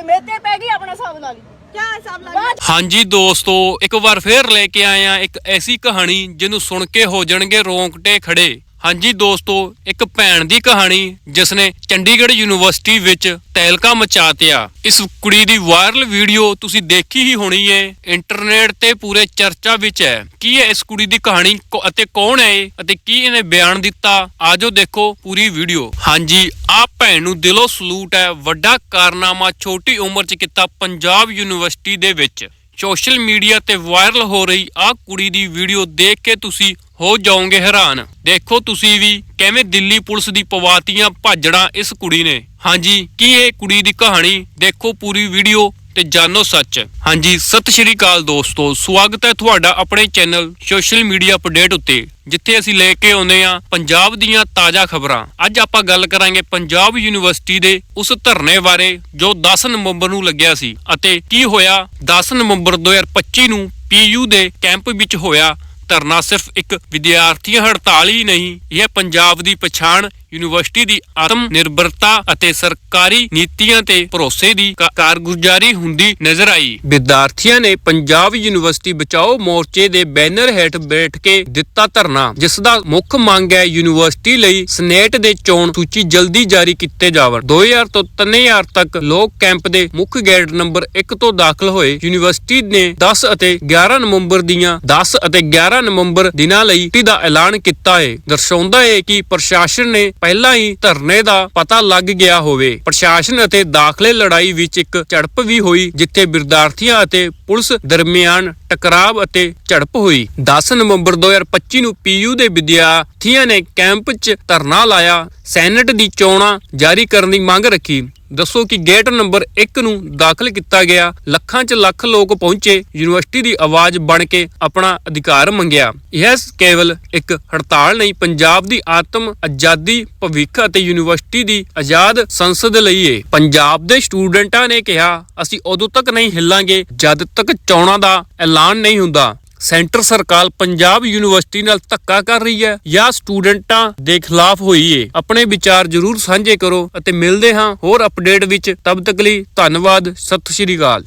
ਜੇ ਮੇਤੇ ਪੈ ਗਈ ਆਪਣਾ ਹਿਸਾਬ ਲਾ ਲਈ। ਕਿਆ ਹਿਸਾਬ ਲਾ ਬਾਅਦ ਹਾਂਜੀ ਦੋਸਤੋ ਇੱਕ ਵਾਰ ਫੇਰ ਲੈ ਕੇ ਆਏ ਆ ਇੱਕ ਐਸੀ ਕਹਾਣੀ ਜਿਹਨੂੰ ਸੁਣ ਕੇ ਹੋ ਜਾਣਗੇ ਰੋਂਗਟੇ ਖੜੇ। ਹਾਂਜੀ ਦੋਸਤੋ, ਇੱਕ ਭੈਣ ਦੀ ਕਹਾਣੀ ਜਿਸ ਨੇ ਚੰਡੀਗੜ੍ਹ ਯੂਨੀਵਰਸਿਟੀ ਵਿੱਚ ਤਹਿਲਕਾ ਮਚਾਤਿਆ। ਇਸ ਕੁੜੀ ਦੀ ਵਾਇਰਲ ਵੀਡੀਓ ਤੁਸੀਂ ਦੇਖੀ ਹੀ ਹੋਣੀ ਹੈ ਇੰਟਰਨੈਟ ਤੇ ਪੂਰੇ ਚਰਚਾ ਵਿੱਚ ਹੈ। ਕੀ ਹੈ ਇਸ ਕੁੜੀ ਦੀ ਕਹਾਣੀ ਅਤੇ ਕੌਣ ਹੈ ਅਤੇ ਕੀ ਇਹਨੇ ਬਿਆਨ ਦਿੱਤਾ? ਆਜੋ ਦੇਖੋ ਪੂਰੀ ਵੀਡੀਓ। ਹਾਂਜੀ, ਆਹ ਭੈਣ ਨੂੰ ਦਿਲੋਂ ਸਲੂਟ ਹੈ। ਵੱਡਾ ਕਾਰਨਾਮਾ, ਛੋਟੀ ਉਮਰ 'ਚ ਕੀਤਾ ਪੰਜਾਬ ਯੂਨੀਵਰਸਿਟੀ ਦੇ ਵਿੱਚ। ਸੋਸ਼ਲ ਮੀਡੀਆ ਤੇ ਵਾਇਰਲ ਹੋ ਰਹੀ ਆਹ ਕੁੜੀ ਦੀ ਵੀਡੀਓ ਦੇਖ ਕੇ ਤੁਸੀਂ ਹੋ ਜਾਓਗੇ ਹੈਰਾਨ। ਦੇਖੋ ਤੁਸੀਂ ਵੀ ਕਿਵੇਂ ਦਿੱਲੀ ਪੁਲਿਸ ਦੀ ਪਵਾਤੀਆਂ ਭਾਜੜਾਂ ਇਸ ਕੁੜੀ ਨੇ। ਹਾਂਜੀ, ਕੀ ਇਹ ਕੁੜੀ ਦੀ ਕਹਾਣੀ? ਦੇਖੋ ਪੂਰੀ ਵੀਡੀਓ। ਤੇ ਜਾਣੋ ਸੱਚ। ਹਾਂਜੀ, ਸਤਿ ਸ਼੍ਰੀ ਅਕਾਲ ਦੋਸਤੋ। ਸਵਾਗਤ ਹੈ ਤੁਹਾਡਾ ਆਪਣੇ ਚੈਨਲ ਸੋਸ਼ਲ ਮੀਡੀਆ ਅਪਡੇਟ ਉੱਤੇ, ਜਿੱਥੇ ਅਸੀਂ ਲੈ ਕੇ ਆਉਂਦੇ ਹਾਂ ਪੰਜਾਬ ਦੀਆਂ ਤਾਜ਼ਾ ਖਬਰਾਂ। ਅੱਜ ਆਪਾਂ ਗੱਲ ਕਰਾਂਗੇ ਪੰਜਾਬ ਯੂਨੀਵਰਸਿਟੀ ਦੇ ਉਸ ਧਰਨੇ ਬਾਰੇ, ਜੋ 10 ਨਵੰਬਰ ਨੂੰ ਲੱਗਿਆ ਸੀ ਅਤੇ ਕੀ ਹੋਇਆ 10 ਨਵੰਬਰ 2025 ਨੂੰ ਪੀਯੂ ਦੇ ਕੈਂਪ ਵਿੱਚ ਹੋਇਆ। ਧਰਨਾ ਸਿਰਫ ਇੱਕ ਵਿਦਿਆਰਥੀ ਹੜਤਾਲ ਹੀ ਨਹੀਂ, ਇਹ ਪੰਜਾਬ ਦੀ ਪਛਾਣ ਯੂਨੀਵਰਸਿਟੀ ਦੀ ਆਤਮ ਨਿਰਭਰਤਾ ਅਤੇ ਸਰਕਾਰੀ ਨੀਤੀਆਂ ਤੇ ਭਰੋਸੇ ਦੀ ਕਾਰਗੁਜ਼ਾਰੀ ਹੁੰਦੀ ਨਜ਼ਰ ਆਈ। ਵਿਦਿਆਰਥੀਆਂ ਨੇ ਪੰਜਾਬ ਯੂਨੀਵਰਸਿਟੀ ਬਚਾਓ ਮੋਰਚੇ ਦੇ ਬੈਨਰ ਹੇਠ ਬੈਠ ਕੇ ਦਿੱਤਾ ਧਰਨਾ, ਜਿਸ ਦਾ ਮੁੱਖ ਮੰਗ ਹੈ ਯੂਨੀਵਰਸਿਟੀ ਲਈ ਸਨੇਟ ਦੇ ਚੋਣ ਸੂਚੀ ਜਲਦੀ ਜਾਰੀ ਕੀਤੇ ਜਾਵਣ। 2000 ਤੋਂ 3000 ਤੱਕ ਲੋਕ ਕੈਂਪ ਦੇ ਮੁੱਖ ਗੇਟ ਨੰਬਰ 1 ਤੋਂ ਦਾਖਲ ਹੋਏ। ਯੂਨੀਵਰਸਿਟੀ ਨੇ 10 ਅਤੇ 11 ਨਵੰਬਰ ਦੀਆਂ 10 ਅਤੇ 11 ਨਵੰਬਰ ਦਿਨਾਂ ਲਈ ਛੁੱਟੀ ਦਾ ਐਲਾਨ ਕੀਤਾ ਹੈ। ਦਰਸਾਉਂਦਾ ਹੈ ਕਿ ਪ੍ਰਸ਼ਾਸਨ ਨੇ ਪਹਿਲਾਂ ਹੀ ਧਰਨੇ ਦਾ ਪਤਾ ਲੱਗ ਗਿਆ ਹੋਵੇ। ਪ੍ਰਸ਼ਾਸਨ ਅਤੇ ਦਾਖਲੇ ਲੜਾਈ ਵਿੱਚ ਇੱਕ ਝੜਪ ਵੀ ਹੋਈ, ਜਿੱਥੇ ਵਿਦਿਆਰਥੀਆਂ ਅਤੇ ਪੁਲਿਸ ਦਰਮਿਆਨ ਟਕਰਾਵ ਅਤੇ ਝੜਪ ਹੋਈ। 10 ਨਵੰਬਰ 2025 ਨੂੰ ਪੀਯੂ ਦੇ ਵਿਦਿਆਰਥੀਆਂ ਨੇ ਕੈਂਪ 'ਚ ਧਰਨਾ ਲਾਇਆ। ਸੈਨੇਟ ਦੀ ਚੋਣਾਂ ਜਾਰੀ ਕਰਨ ਦੀ ਮੰਗ ਰੱਖੀ। ਦੱਸੋ ਕਿ ਗੇਟ ਨੰਬਰ 1 ਨੂੰ ਦਾਖਲ ਕੀਤਾ ਗਿਆ। ਲੱਖਾਂ 'ਚ ਲੱਖ ਲੋਕ ਪਹੁੰਚੇ। ਯੂਨੀਵਰਸਿਟੀ ਦੀ ਆਵਾਜ਼ ਬਣ ਕੇ ਆਪਣਾ ਅਧਿਕਾਰ ਮੰਗਿਆ। ਇਹ ਕੇਵਲ ਇੱਕ ਹੜਤਾਲ ਨਹੀਂ, ਪੰਜਾਬ ਦੀ ਆਤਮ ਆਜ਼ਾਦੀ ਭਵਿੱਖ ਅਤੇ ਯੂਨੀਵਰਸਿਟੀ ਦੀ ਆਜ਼ਾਦ ਸੰਸਦ ਲਈ ਏ। ਪੰਜਾਬ ਦੇ ਸਟੂਡੈਂਟਾਂ ਨੇ ਕਿਹਾ, ਅਸੀਂ ਉਦੋਂ ਤੱਕ ਨਹੀਂ ਹਿੱਲਾਂਗੇ, ਜਦ ਤੱਕ ਚੋਣਾਂ ਦਾ ਐਲਾਨ ਨਹੀਂ ਹੁੰਦਾ। ਸੈਂਟਰ ਸਰਕਾਰ ਪੰਜਾਬ ਯੂਨੀਵਰਸਿਟੀ ਨਾਲ ਧੱਕਾ ਕਰ ਰਹੀ ਹੈ ਜਾਂ ਸਟੂਡੈਂਟਾਂ ਦੇ ਖਿਲਾਫ ਹੋਈ ਏ? ਆਪਣੇ ਵਿਚਾਰ ਜਰੂਰ ਸਾਂਝੇ ਕਰੋ ਅਤੇ ਮਿਲਦੇ ਹਾਂ ਹੋਰ ਅਪਡੇਟ ਵਿੱਚ। ਤਬ ਤੱਕ ਲਈ ਧੰਨਵਾਦ। ਸਤਿ ਸ਼੍ਰੀ ਅਕਾਲ।